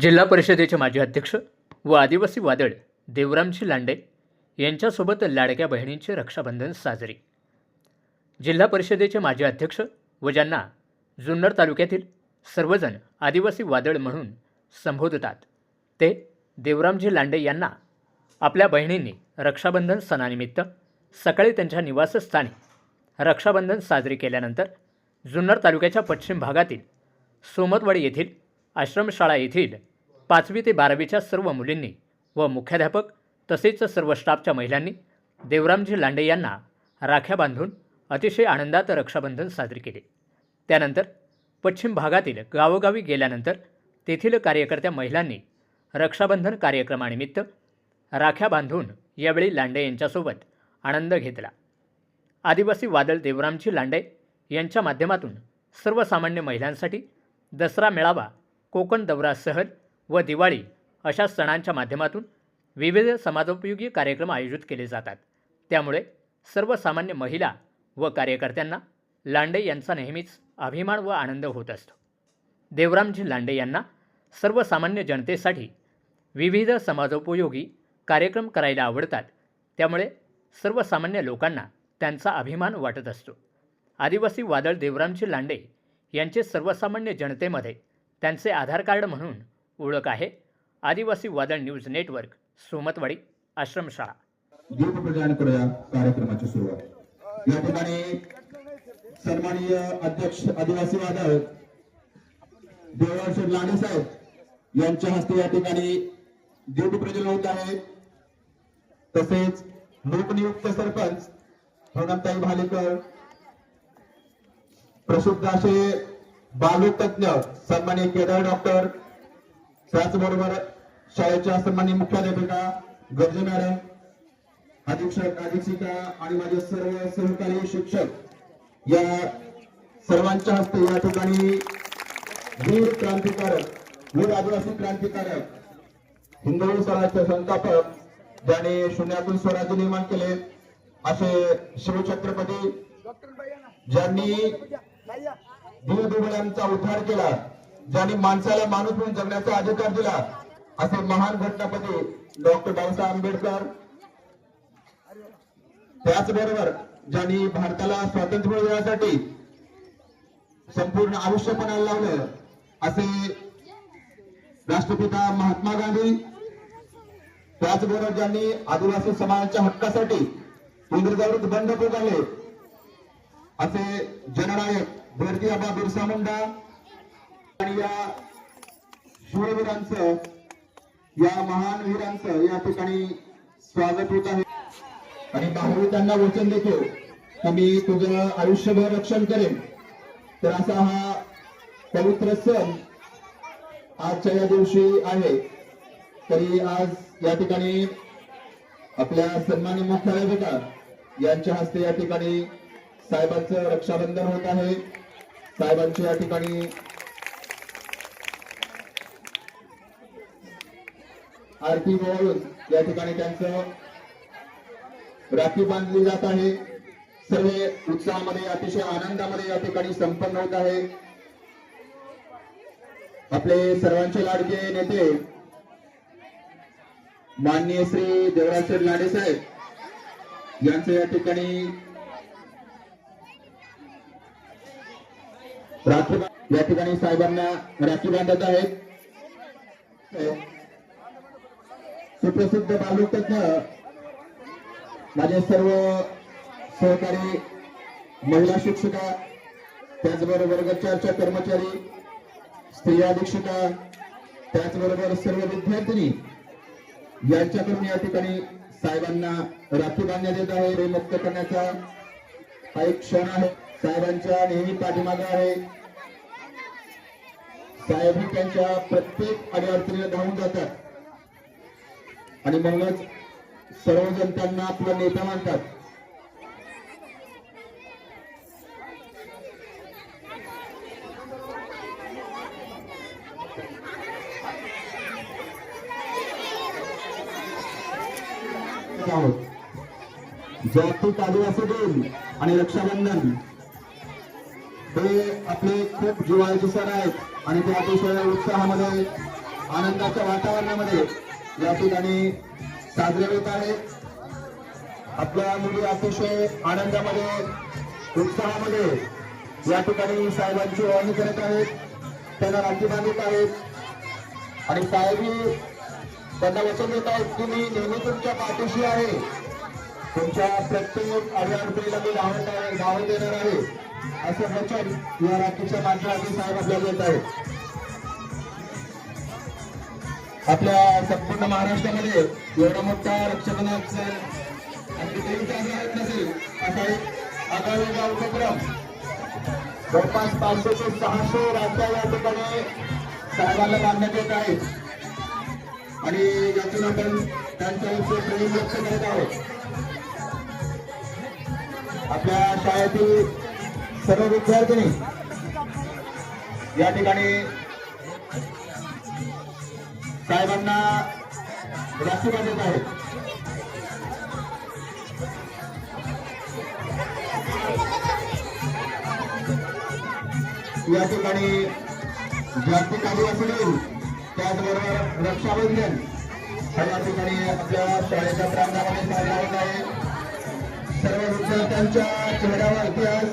जिल्हा परिषदेचे माजी अध्यक्ष व आदिवासी वादळ देवरामजी लांडे यांच्यासोबत लाडक्या बहिणींचे रक्षाबंधन साजरी. जिल्हा परिषदेचे माजी अध्यक्ष व ज्यांना जुन्नर तालुक्यातील सर्वजण आदिवासी वादळ म्हणून संबोधतात ते देवरामजी लांडे यांना आपल्या बहिणींनी रक्षाबंधन सणानिमित्त सकाळी त्यांच्या निवासस्थानी रक्षाबंधन साजरी केल्यानंतर जुन्नर तालुक्याच्या पश्चिम भागातील सोमतवाडी येथील आश्रमशाळा येथील पाचवी ते बारावीच्या सर्व मुलींनी व मुख्याध्यापक तसेच सर्व स्टाफच्या महिलांनी देवरामजी लांडे यांना राख्या बांधून अतिशय आनंदात रक्षाबंधन साजरे केले. त्यानंतर पश्चिम भागातील गावोगावी गेल्यानंतर तेथील कार्यकर्त्या महिलांनी रक्षाबंधन कार्यक्रमानिमित्त राख्या बांधून यावेळी लांडे यांच्यासोबत आनंद घेतला. आदिवासी वादळ देवरामजी लांडे यांच्या माध्यमातून सर्वसामान्य महिलांसाठी दसरा मेळावा कोकण दौरा सहल व दिवाळी अशा सणांच्या माध्यमातून विविध समाजोपयोगी कार्यक्रम आयोजित केले जातात. त्यामुळे सर्वसामान्य महिला व कार्यकर्त्यांना लांडे यांचा नेहमीच अभिमान व आनंद होत असतो. देवरामजी लांडे यांना सर्वसामान्य जनतेसाठी विविध समाजोपयोगी कार्यक्रम करायला आवडतात. त्यामुळे सर्वसामान्य लोकांना त्यांचा अभिमान वाटत असतो. आदिवासी वादळ देवरामजी लांडे यांचे सर्वसामान्य जनतेमध्ये त्यांचे आधार कार्ड म्हणून ओळख आहे. आदिवासी वादळ न्यूज नेटवर्क सोमतवाडी आश्रमशाळा. दीप प्रदान करूया कार्यक्रमाची सुरुवात. या ठिकाणी सन्माननीय अध्यक्ष आदिवासी वादळ देवळाशेठ लांडे साहेब यांच्या हस्ते या ठिकाणी दीप प्रज्वलन होत आहे. तसेच लोकनियुक्त सरपंच होनमताई भालेकर प्रसिद्ध असे बालू तज्ञ सन्माननीय केदार डॉक्टर त्याचबरोबर शाळेच्या सन्मान्य मुख्याध्यापिका गरजे मॅडम अधीक्षक अधीक्षिका आणि माझे सर्व सहकारी शिक्षक या सर्वांच्या हस्ते या ठिकाणी वीर क्रांतिकारक वीर आदिवासी क्रांतिकारक हिंदवी स्वराज्य संस्थापक ज्याने शून्यातून स्वराज्य निर्माण केले असे शिवछत्रपती ज्यांनी दीनदुबळ्यांचा उद्धार केला ज्यांनी माणसाला माणूस म्हणून जगण्याचा अधिकार दिला असे महान घटनापती डॉक्टर बाबासाहेब आंबेडकर. त्याचबरोबर ज्यांनी भारताला स्वातंत्र्य मिळवण्यासाठी संपूर्ण आयुष्यपणाला लावलं असे राष्ट्रपिता महात्मा गांधी. त्याचबरोबर ज्यांनी आदिवासी समाजाच्या हक्कासाठी इंग्रजाविरुद्ध बंड पुकारले असे जननायक भारतीय बाबा बिरसा मुंडा. आणि या शूरवीरांचं या महान वीरांचं या ठिकाणी स्वागत होत आहे. आणि भाऊ त्यांना वचन देतो की मी तुझं आयुष्यभर रक्षण करेन. तर असा हा पवित्र सण आजच्या या दिवशी आहे. तरी आज या ठिकाणी आपल्या सन्मान्य मुख्यालय बेटा यांच्या हस्ते या ठिकाणी साहेबांचं रक्षाबंधन होत आहे. साहेबांच्या या ठिकाणी आरती ओवाळून या ठिकाणी त्यांचं राखी बांधली जात आहे. सर्व उत्साहामध्ये अतिशय आनंदामध्ये या ठिकाणी संपन्न होत आहे. आपले सर्वांचे लाडके नेते माननीय श्री देवराज लाडे साहेब यांचं या ठिकाणी राखी या ठिकाणी साहेबांना राखी बांधत आहेत. सुप्रसिद्ध बालुकतज्ञ माझे सर्व सहकारी महिला शिक्षिका त्याचबरोबर वर्गचारच्या कर्मचारी स्त्रिया अधीक्षिका त्याचबरोबर सर्व विद्यार्थिनी यांच्याकडून या ठिकाणी साहेबांना राखी बांधण्यात येत आहे मुक्त करण्याचा हा एक क्षण आहे. साहेबांच्या नेहमी पाठीमागे आहे. साहेब ही त्यांच्या प्रत्येक अडीअडचणीला धावून जातात. आणि म्हणूनच सर्वजण त्यांना आपला नेता मानतात. आहोत जागतिक आदिवासी दिन आणि रक्षाबंधन. हे आपले खूप जिव्हाळ्याचे सण आहेत आणि ते अतिशय उत्साहामध्ये आनंदाच्या वातावरणामध्ये या ठिकाणी साजरे होत आहे. आपल्या मुली अतिशय आनंदामध्ये उत्साहामध्ये या ठिकाणी साहेबांची ओळणी करत आहेत. त्यांना राखी बांधत आहेत. आणि साहेबी त्यांना वचन देत आहेत की मी नेहमी तुमच्या पाठीशी आहे. तुमच्या प्रत्येक अडीअडचणीला मी धावत आहे धावत येणार आहे. असं वचन या राखीच्या माध्यमातून साहेब आपल्याला देत आहेत. आपल्या संपूर्ण महाराष्ट्रामध्ये एवढा मोठा रक्षाबंधन आणि नसेल असा एक आगळा उपक्रम जवळपास पाचशे ते सहाशे राख्या या ठिकाणी साहेबांना बांधण्यात येत आहेत आणि यातून आपण त्यांच्या प्रेम व्यक्त करत आहोत. आपल्या शाळेतील सर्व विद्यार्थिनी या ठिकाणी साहेबांना राखी बांधत आहेत. या ठिकाणी जागतिक आदिवासी दिन त्याचबरोबर रक्षाबंधन हा या ठिकाणी आपल्या शाळेच्या प्रांगणामध्ये साजरा होत आहे. सर्व विद्यार्थ्यांच्या चेहऱ्यावर इतिहास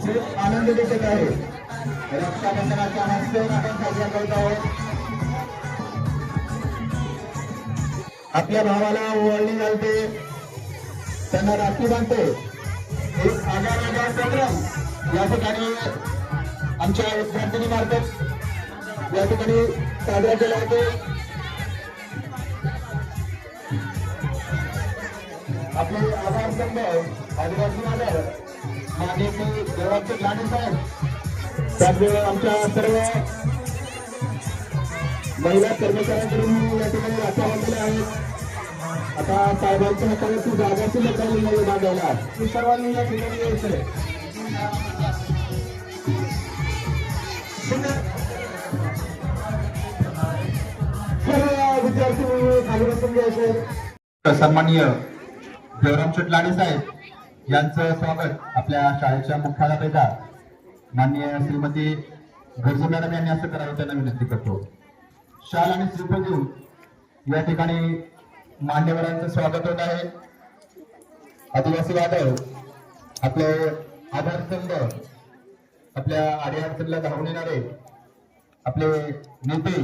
खूप आनंद दिसत आहे. रक्षाबंधनाचा हा सण आपण साजरा करत आहोत. आपल्या भावाला ओवाळणी घालते. त्यांना राखी बांधते. एक हजार हजार उपक्रम या ठिकाणी आमच्या विद्यार्थिनी मार्फत या ठिकाणी साजरा केला होतो आपले आधार संघ आदिवासी आधार माननीय देवाचे लाडे साहेब त्याचवेळी आमच्या सर्व महिला कर्मचाऱ्यांकडून या ठिकाणी राख्या बांधलेल्या आहेत. आता साहेबांच्या हातावरती जागा शिल्लक राहिलेली नाही बांधायला. ती सर्वांनी या ठिकाणी सर्व विद्यार्थी सन्माननीय देवराम लाडे साहेब यांचं स्वागत आपल्या शाळेच्या मुख्याध्यापिका माननीय श्रीमती गरजू मॅडम यांनी असं करावं त्यांना विनंती करतो. शाल आणि श्रीफळ देऊन या ठिकाणी मान्यवरांचं स्वागत होत आहे. आदिवासी वादळ आपले आधारस्तंभ आपल्या अडीअडचणीला धावून येणारे आपले नेते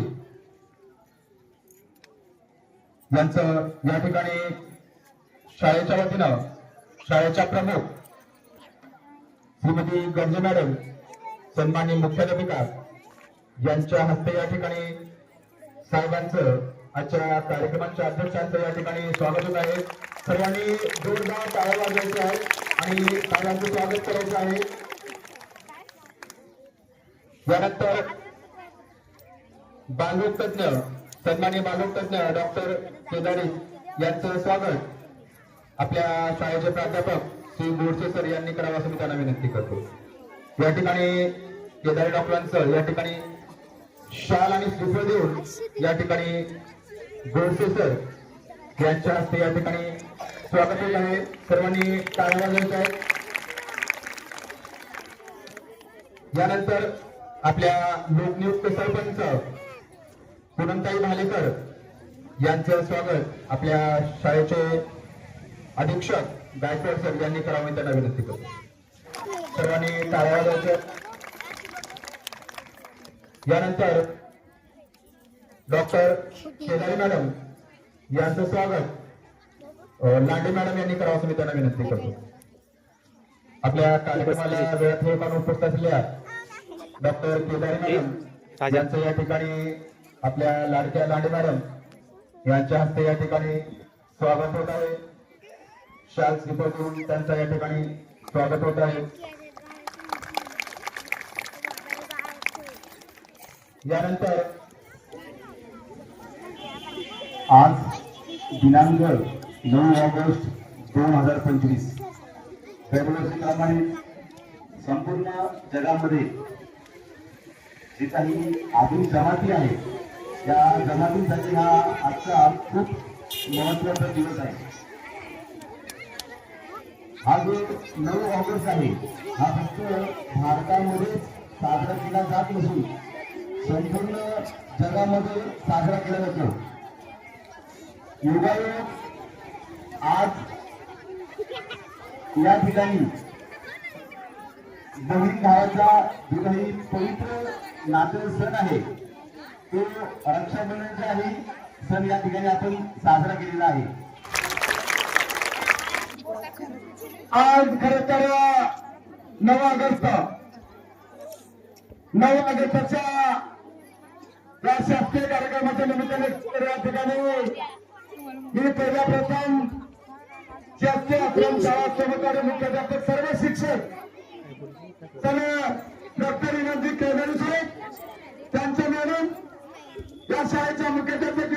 यांचं या ठिकाणी शाळेच्या वतीनं शाळेच्या प्रमुख श्रीमती गंजे मॅडम सन्माननीय मुख्याध्यापिका यांच्या हस्ते या ठिकाणी साहेबांचं आजच्या कार्यक्रमाच्या अध्यक्षांचं या ठिकाणी स्वागत होत आहे. सर्वांनी जोरदार टाळ्या वाजवायच्या आहेत आणि साहेबांचं स्वागत करायचं आहे. यानंतर बालरोग तज्ञ सन्मान्य बांधव तज्ञ डॉक्टर केदारी यांचं स्वागत. आपल्या शाळेचे प्राध्यापक श्री बोरसे सर यांनी करावं असं मी त्यांना विनंती करतो. या ठिकाणी केदारी डॉक्टरांचं या ठिकाणी शाल आणि सुफळ देऊन या ठिकाणी गोडसे सर यांच्या हस्ते या ठिकाणी स्वागत होत आहे. सर्वांनी टाळ्या वाजवायच्या आहेत. यानंतर आपल्या लोकनियुक्त सरपंच पूनमताई भालेकर यांचं स्वागत आपल्या शाळेचे अधीक्षक गायकवाड सर यांनी करावं त्यांना विनंती करतो. सर्वांनी टाळ्या वाजवायच्या यानंतर डॉक्टर शेजारी मॅडम यांचं स्वागत. लांडे मॅडम यांनी करावं असं मी त्यांना विनंती करतो. आपल्या कार्यक्रमाला वेळात हे उपस्थित असलेल्या डॉक्टर केदारी मॅडम यांचं या ठिकाणी आपल्या लाडक्या लांडे मॅडम यांच्या हस्ते या ठिकाणी स्वागत होत आहे. शाल श्रीफळ देऊन त्यांचं या ठिकाणी स्वागत होत आहे. यानंतर आज दिनांक नऊ ऑगस्ट दोन हजार पंचवीस. दरवर्षीप्रमाणे संपूर्ण जगामध्ये जे काही आधुनिक जमाती आहे त्या जमातींसाठी हा आजचा खूप महत्त्वाचा दिवस आहे. हा जो नऊ ऑगस्ट आहे हा फक्त भारतामध्ये साजरा केला जात नसून संपूर्ण जगामध्ये साजरा केला जातो. योगायोग आज या ठिकाणी बहीण भावाचा जो काही पवित्र नाते सण आहे. तो रक्षाबंधनचाही सण या ठिकाणी आपण साजरा केलेला आहे. आज खर तर नऊ ऑगस्ट नऊ ऑगस्टच्या या शासकीय कार्यक्रमाच्या निमित्ताने या ठिकाणी मी पहिल्या प्रथम शासकीय आश्रम शाळा सहकारी मुख्याध्यापक सर्व शिक्षक त्याने डॉक्टर विनोदजी केंद्रे साहेब त्यांच्या मॅडम या शाळेच्या मुख्याध्यापक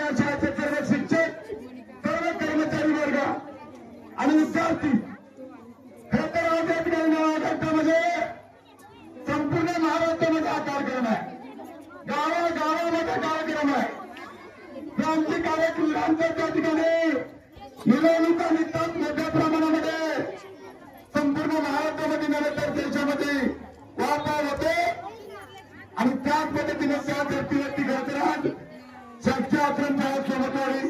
आणि त्याच पद्धतीने त्या व्यक्ती घडत राहत शासकीय आश्रम शाळा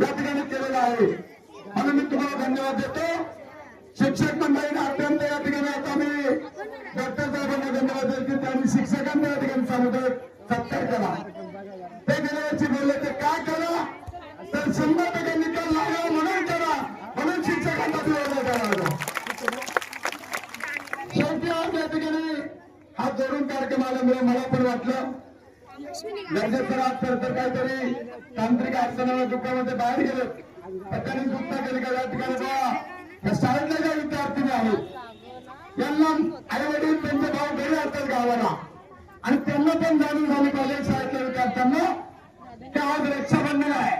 या ठिकाणी केलेला आहे. म्हणून मी तुम्हाला धन्यवाद देतो. शिक्षक मंडळीने अत्यंत या ठिकाणी आता मी डॉक्टर साहेबांना धन्यवाद देतो की त्यांनी शिक्षकांना या ठिकाणी सांगतोय सत्कार करा ते गेल्याची बोलले ते काय करा तर शंभर टक्के निकाल लावा म्हणून करा म्हणून शिक्षकांना दिवस करा शेवटी आज या ठिकाणी हा जोडून कार्यक्रम आल्यामुळे मला पण वाटलं. गरजेचं आज तर काहीतरी तांत्रिक अडचणीवर दुःखामध्ये बाहेर गेलो. तर त्यांनी दुःख केले का या ठिकाणी बा शाळेतल्या ज्या विद्यार्थी आहेत यांना आई वडील त्यांचे भाव घरी असतात गावाला. आणि त्यांना पण जाणीव झाली पाहिजे शाळेतल्या विद्यार्थ्यांना की आज रक्षाबंधन आहे.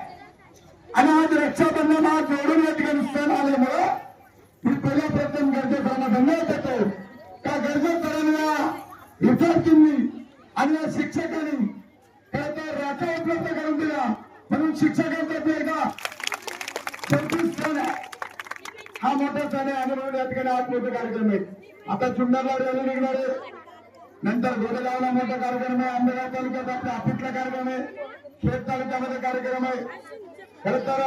आणि आज रक्षाबंधन आज जोडून या ठिकाणी सण आल्यामुळं मी पहिल्या प्रथम गरजेचा धन्यवाद देतो. का गरजेसरांना विद्यार्थ्यांनी आणि या शिक्षकांनी खरं तर राखा उपलब्ध करून दिला. म्हणून शिक्षकांचा ते एकदा चौतीस सण हा मोठा सण आहे. आणि म्हणून या ठिकाणी आज मोठे कार्यक्रम आहेत. आता चुंडरला रॅली निघणार. आहे नंतर गोरेगावला मोठा कार्यक्रम आहे. आंबेगाव तालुक्यात आपल्या हापूटला कार्यक्रम आहे. खेड तालुक्यामध्ये कार्यक्रम आहे. खर तर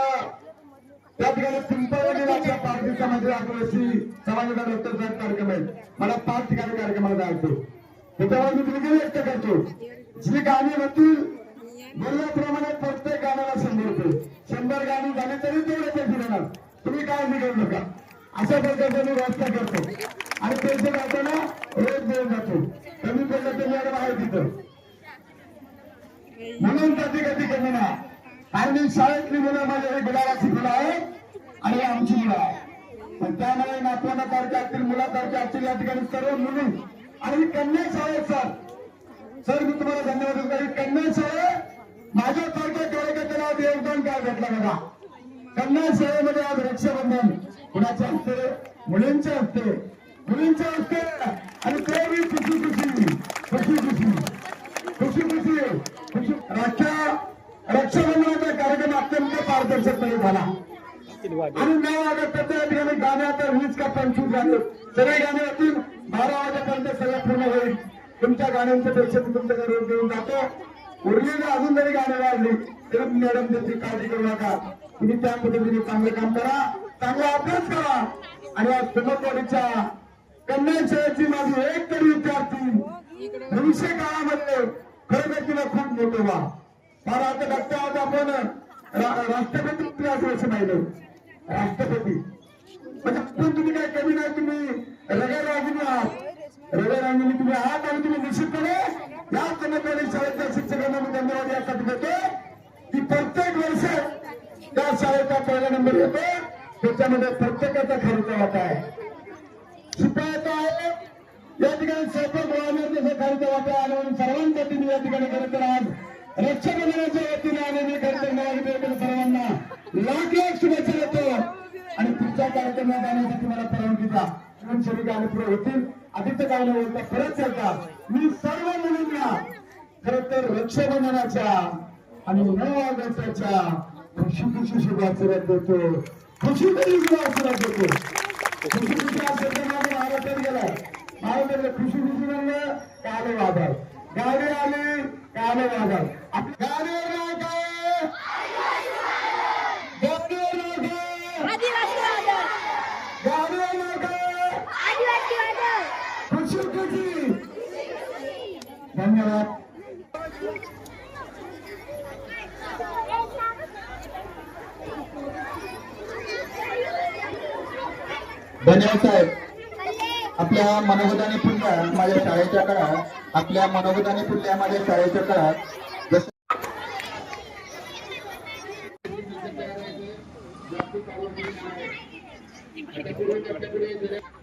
त्या ठिकाणी पिंपळवाडीला पाच दिवसामध्ये आदिवासी समाजाचा डॉक्टर साहेब कार्यक्रम आहे. मला पाच ठिकाणी कार्यक्रमाला जायचं त्याच्यावर मी दिलगी व्यक्त करतो. जी गाणी होतील बोलल्याप्रमाणे प्रत्येक गाण्याला शंभर रुपये. शंभर गाणी झाली तरी तेवढे पैसे देणार. तुम्ही काय करू नका. अशा प्रकारचे मी व्यवस्था करतो. आणि पैसे जाताना रोज देऊन जातो. कमी पडलं तर मॅडम आहे तिथं म्हणून कधी कधी कमी ना. आणि मी शाळेतली मुलं माझे हे गुलाबाची मुलं आहे आणि आमची मुलं आहे. पण त्यामुळे नातवाना तारखे असतील मुलासारखे असतील या ठिकाणी सर्व मुली आणि ही कन्या शाळेत सर सर मी तुम्हाला धन्यवाद देतो. ही कन्या शाळेत माझ्यासारख्या कार्यकर्त्याला आज योगदान काय भेटलं बघा. कन्या शाळेमध्ये आज रक्षाबंधन. कुणाच्या हस्ते? मुलींच्या हस्ते. मुलींच्या हस्ते. आणि ते बी खुशी खुशी. खुशी खुशी. खुशी खुशी. खुशी. रक्षा रक्षाबंधनाचा कार्यक्रम अत्यंत पारदर्शकपणे झाला. असतील आणि नऊ वाजेपर्यंत या ठिकाणी गाणे आता वीस का पंचवीस गाणे. सगळे गाणे होतील बारा वाजेपर्यंत सगळं पूर्ण होईल. तुमच्या गाण्यांचं प्रेक्षक तुमच्या घरी देऊन जातो. उरलेले अजून जरी गाणे वाजली तर मॅडम त्याची काळजी करू नका. तुम्ही त्या पद्धतीने चांगलं काम करा. चांगला अभ्यास करा. आणि आज सुमतवाडीच्या कन्या शाळेची माझी एक तरी विद्यार्थी भविष्य काळामध्ये खरं तिला खूप मोठं व्हा फार आता डॉक्टर आज आपण राष्ट्रपती असं पाहिलं. राष्ट्रपती. म्हणजे पण तुम्ही काय कमी नाही तुम्ही रगरागिनी आहात. रगरागिनी तुम्ही आहात आणि तुम्ही निश्चितपणे या समजवाडी शाळेच्या शिक्षकांना मी धन्यवाद यासाठी देतो. की प्रत्येक वर्ष त्या शाळेचा पहिला नंबर येतो. त्याच्यामध्ये प्रत्येकाचा खर्च वाटा आहे. शिपायाचा आहे. या ठिकाणी स्वयंपाक गोळामध्ये खर्च वाटा आहे म्हणून सर्वांसाठी मी या ठिकाणी खरं तर आज रक्षाबंधनाच्या वतीने आणि मी खरं सर्वांना लाख लाख शुभेच्छा. पुढच्या कार्यक्रमात जाण्यासाठी मला परवानगी द्या. म्हणून सगळी गाणी होतील. आदित्य गाणं बोलता परत सरकार मी सर्व मुलींना खर तर रक्षाबंधनाच्या आणि नऊ ऑगस्टच्या खुशी खुशी शुभाशीर्वाद देतो खुशी खुशी शुभाशीर्वाद देतो खुशी खुशी आशीर्वाद शब्द महाराष्ट्रात गेलाय. महाराष्ट्राला खुशी खुशी म्हणलं काल वादळ गाणे आले गाणे वादळ गाणे लागा गाणे लागा आदिवासी वादळ गाणे लागा आदिवासी वादळ खुशी खुशी धन्यवाद धन्यवाद साहेब आपल्या मनोगताने पुढल्या माझ्या शाळेच्या काळात आपल्या मनोगताने पुढल्या माझ्या शाळेच्या काळात. जसं जरा